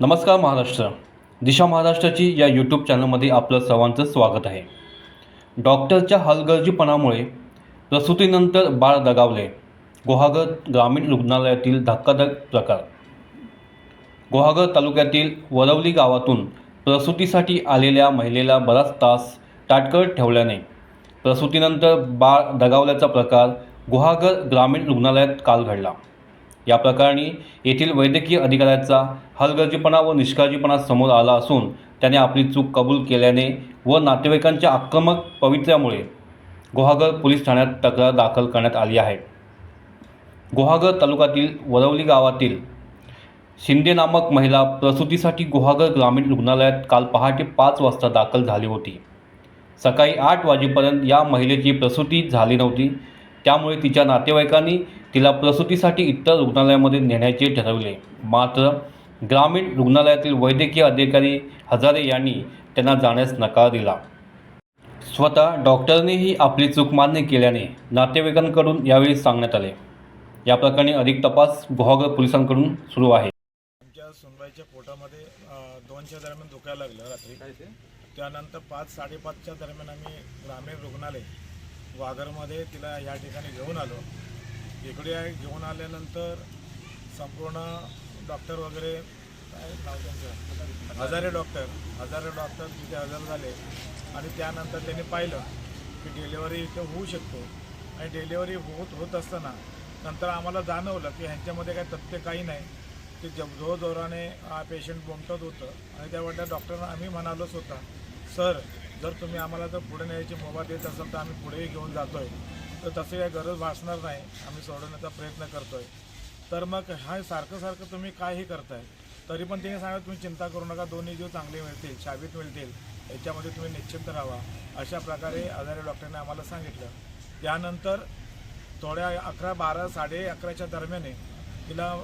नमस्कार महाराष्ट्र. दिशा महाराष्ट्राची या यूट्यूब चॅनलमध्ये आपलं सर्वांचं स्वागत आहे. डॉक्टरच्या हलगर्जीपणामुळे प्रसूतीनंतर बाळ दगावले. गुहागर ग्रामीण रुग्णालयातील धक्कादायक प्रकार. गुहागर तालुक्यातील वरवली गावातून प्रसूतीसाठी आलेल्या महिलेला बराच तास ताटकळत ठेवल्याने प्रसूतीनंतर बाळ दगावल्याचा प्रकार गुहागर ग्रामीण रुग्णालयात काल घडला. या प्रकरणी येथील वैद्यकीय अधिकाऱ्याचा हलगर्जीपणा व निष्काळजीपणा समोर आला असून त्याने आपली चूक कबूल केल्याने व नातेवाईकांच्या आक्रमक पवित्र्यामुळे गुहागर पोलीस ठाण्यात तक्रार दाखल करण्यात आली आहे. गुहागर तालुक्यातील वरवली गावातील शिंदे नामक महिला प्रसूतीसाठी गुहागर ग्रामीण रुग्णालयात काल पहाटे पाच वाजता दाखल झाली होती. सकाळी आठ वाजेपर्यंत या महिलेची प्रसूती झाली नव्हती. त्यामुळे तिच्या नातेवाईकांनी तिला प्रसूतीसाठी इतर रुग्णालयामध्ये नेण्याचे ठरवले. मात्र ग्रामीण रुग्णालयातील वैद्यकीय अधिकारी हजारे यांनी त्यांना जाण्यास नकार दिला. स्वतः डॉक्टरनेही आपली चूक मान्य केल्याने नातेवाईकांकडून यावेळी सांगण्यात आले. या प्रकरणी अधिक तपास गुहागर पोलिसांकडून सुरू आहे. आमच्या सुनबाईच्या पोटामध्ये दोनच्या दरम्यान दुखायला लागलं रात्री. त्यानंतर पाच साडेपाचच्या दरम्यान आम्ही ग्रामीण रुग्णालय वाघरमध्ये तिला या ठिकाणी घेऊन आलो. इकडे घेऊन आल्यानंतर संपूर्ण डॉक्टर वगैरे काय नाव त्यांचं? हजारे डॉक्टर हजारे डॉक्टर तिथे हजर झाले. आणि त्यानंतर त्यांनी पाहिलं की डिलेवरी इथं होऊ शकतो. आणि डिलेवरी होत होत असताना नंतर आम्हाला जाणवलं की ह्यांच्यामध्ये काय तथ्य काही नाही. ते जब जो जोराने पेशंट बोमटत होतं. आणि त्यावेळेला डॉक्टरना आम्ही म्हणालोच होता सर जर तुम्ही आम्हाला जर पुढे न्यायची मोबा देत असाल तर आम्ही पुढेही घेऊन जातो आहे तर तसे काही गरज भासणार नाही. आम्ही सोडवण्याचा प्रयत्न करतोय. तर मग हा सारखं सारखं तुम्ही कायही करताय तरी पण तिने सांगा तुम्ही चिंता करू नका दोन्ही जीव चांगले मिळतील शाबीत मिळतील. याच्यामध्ये तुम्ही निश्चिंत राहा. अशा प्रकारे आजारी डॉक्टरने आम्हाला सांगितलं. त्यानंतर थोड्या अकरा बारा साडे अकराच्या दरम्याने तिला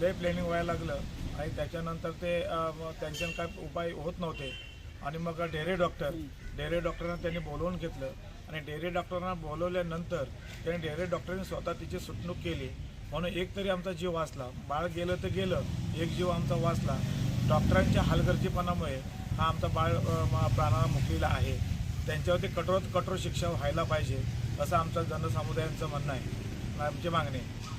लय प्लॅनिंग व्हायला लागलं आणि त्याच्यानंतर ते त्यांच्या त्यांच्यानं काय उपाय होत नव्हते. आणि मग डेरे डॉक्टर डेरे डॉक्टरांना त्यांनी बोलवून घेतलं. आणि डेरे डॉक्टरांना बोलवल्यानंतर त्यांनी डेरे डॉक्टरांनी स्वतः तिची सुटणूक केली. म्हणून एक तरी आमचा जीव वाचला. बाळ गेलं तर गेलं एक जीव आमचा वाचला. डॉक्टरांच्या हालगर्जीपणामुळे हा आमचा बाळ प्राणाला मुकलेला आहे. त्यांच्यावरती कठोर कठोर शिक्षा व्हायला पाहिजे असं आमचं जनसमुदायांचं म्हणणं आहे. आमची मागणी आहे.